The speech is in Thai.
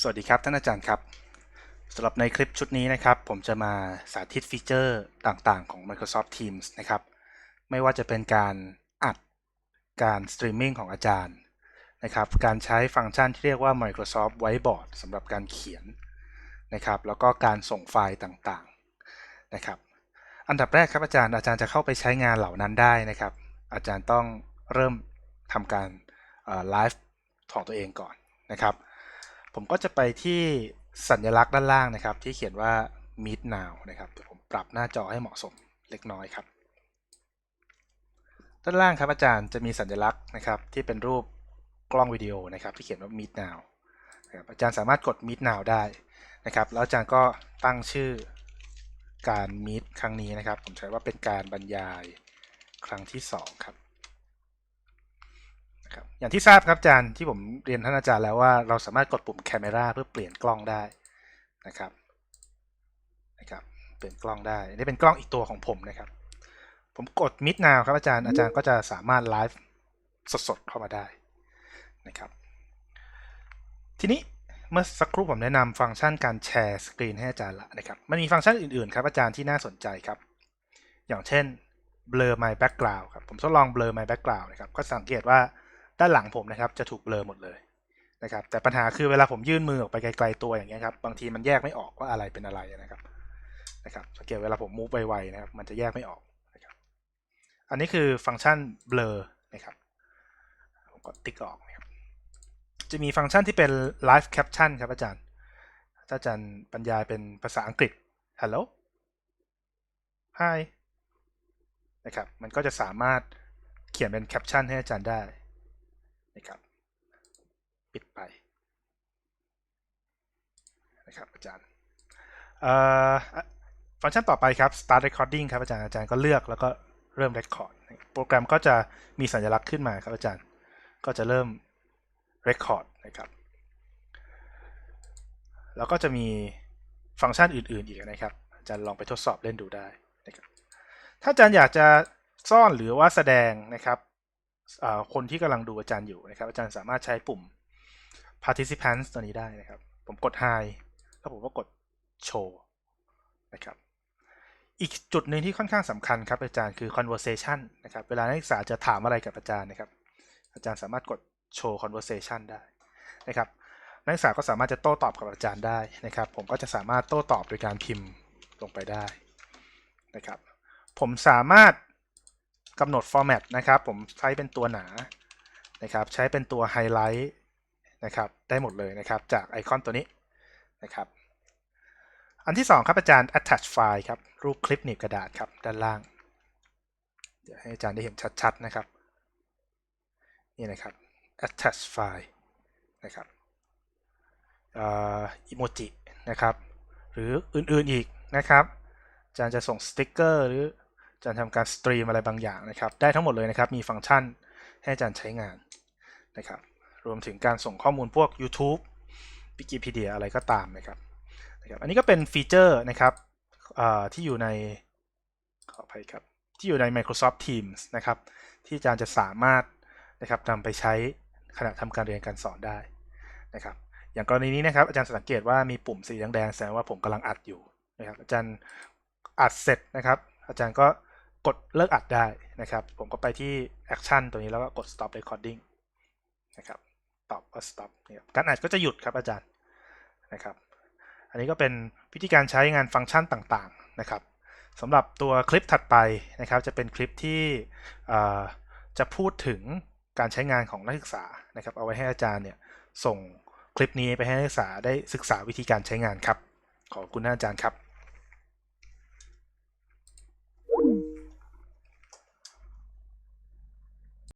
สวัสดีครับท่านอาจารย์ครับสำหรับในคลิปชุดนี้นะครับ ผมจะมาสาธิตฟีเจอร์ต่างๆ ของ Microsoft Teams นะครับ ไม่ว่าจะเป็นการอัดการสตรีมมิ่งของอาจารย์นะครับ การใช้ฟังก์ชันที่เรียกว่า Microsoft Whiteboard สำหรับการเขียนนะครับ แล้วก็การส่งไฟล์ต่างๆนะครับ อันดับแรกครับอาจารย์อาจารย์จะเข้าไปใช้งานเหล่านั้นได้นะครับ อาจารย์ต้องเริ่มทำการไลฟ์ของตัวเองก่อนนะครับ ผมก็จะไปที่สัญลักษณ์ด้านล่างนะครับ ที่เขียนว่า Meet Now นะครับเดี๋ยวผมปรับหน้าจอให้เหมาะสมเล็กน้อยครับ ด้านล่างครับอาจารย์จะมีสัญลักษณ์นะครับ ที่เป็นรูปกล้องวิดีโอนะครับ ที่เขียนว่า Meet Now นะครับอาจารย์สามารถกด Meet Now ได้นะครับ แล้วอาจารย์ก็ตั้งชื่อการ Meet ครั้งนี้นะครับ ผมใช้ว่าเป็นการบรรยายครั้งที่ 2 ครับ ครับอย่างที่ทราบครับอาจารย์ที่ผมเรียนท่านอาจารย์แล้วว่าเราสามารถกดปุ่ม Camera เพื่อเปลี่ยนกล้องได้นะครับนะครับ เปลี่ยนกล้องได้นี่เป็นกล้องอีกตัวของผมนะครับ ผมกด Meet Now ครับอาจารย์อาจารย์ก็จะสามารถไลฟ์สดๆเข้ามาได้นะครับ ทีนี้เมื่อสักครู่ผมแนะนำฟังก์ชันการแชร์สกรีนให้อาจารย์ละนะครับ มันมีฟังก์ชันอื่นๆครับอาจารย์ที่น่าสนใจครับ อย่างเช่น blur my background ครับ ผมทดลอง blur my background นะครับ ก็สังเกตว่า ด้านหลังผมนะครับจะถูก blur หมดเลยนะครับแต่ปัญหาคือเวลาผมยื่นมือออกไปไกลๆตัวอย่างเงี้ยครับบางทีมันแยกไม่ออกว่าอะไรเป็นอะไรนะครับนะครับสังเกตเวลาผมมูฟไวๆนะครับมันจะแยกไม่ออกนะครับอันนี้คือฟังก์ชัน blur นะครับผมกดติ๊กออกนะครับจะมีฟังก์ชันที่เป็น live caption ครับอาจารย์ถ้าอาจารย์บรรยายเป็นภาษาอังกฤษ hello hi นะครับมันก็จะสามารถเขียนเป็นแคปชั่นให้อาจารย์ได้ นะครับ ปิดไปนะครับอาจารย์ฟังก์ชันต่อไปครับ start recording ครับอาจารย์อาจารย์ก็เลือกแล้วก็เริ่ม record โปรแกรมก็จะมีสัญลักษณ์ขึ้นมาครับอาจารย์ ก็จะเริ่ม record นะครับ แล้วก็จะมีฟังก์ชันอื่นๆอีกนะครับ อาจารย์ลองไปทดสอบเล่นดูได้นะครับ ถ้าอาจารย์อยากจะซ่อนหรือว่าแสดงนะครับ คนที่กำลังดูอาจารย์อยู่นะครับ อาจารย์สามารถใช้ปุ่ม participants ตัวนี้ได้นะครับ ผมกด high แล้วผมก็กด show นะครับอีกจุดหนึ่งที่ค่อนข้างสำคัญครับอาจารย์คือ conversation นะครับเวลานักศึกษาจะถามอะไรกับอาจารย์นะครับ อาจารย์สามารถกด show conversation ได้นะครับนักศึกษาก็สามารถจะโต้ตอบกับอาจารย์ได้นะครับ ผมก็จะสามารถโต้ตอบโดยการพิมพ์ลงไปได้นะครับ ผมสามารถ กำหนด format นะครับ ผมใช้เป็นตัวหนานะครับ ใช้เป็นตัวไฮไลท์นะครับ ได้หมดเลยนะครับ จากไอคอนตัวนี้นะครับ อันที่ 2 ครับอาจารย์ attach file ครับ รูปคลิปหนีบกระดาษครับ ด้านล่าง เดี๋ยวให้อาจารย์ได้เห็นชัดๆนะครับ นี่นะครับ attach file นะครับอิโมจินะครับ หรืออื่นๆอีกนะครับอาจารย์จะส่งสติ๊กเกอร์หรือ จะทำการสตรีมอะไรบางอย่างนะครับ ได้ทั้งหมดเลยนะครับ มีฟังก์ชันให้อาจารย์ใช้งานนะครับ รวมถึงการส่งข้อมูลพวก YouTube Wikipedia อะไรก็ตามนะครับนะครับ อันนี้ก็เป็นฟีเจอร์นะครับที่อยู่ในขออภัยครับ ที่อยู่ใน Microsoft Teams นะครับ ที่อาจารย์จะสามารถนะครับนำไปใช้ขณะทำการเรียนการสอนได้นะครับ อย่างกรณีนี้นะครับ อาจารย์สังเกตว่ามีปุ่มสีแดงๆแสดงว่าผมกำลังอัดอยู่นะครับ อาจารย์อัดเสร็จนะครับ อาจารย์ก็ กดเลิกอัดได้นะครับ ผมก็ไปที่ action ตัวนี้แล้วก็กด stop recording นะครับ ตอบก็ stop เนี่ยการอัดก็จะหยุดครับอาจารย์นะครับ อันนี้ก็เป็นวิธีการใช้งานฟังก์ชันต่างๆนะครับสำหรับตัวคลิปถัดไปนะครับ จะเป็นคลิปที่จะพูดถึงการใช้งานของนักศึกษานะครับ เอาไว้ให้อาจารย์เนี่ยส่งคลิปนี้ไปให้นักศึกษาได้ศึกษาวิธีการใช้งานครับ ขอบคุณอาจารย์ครับ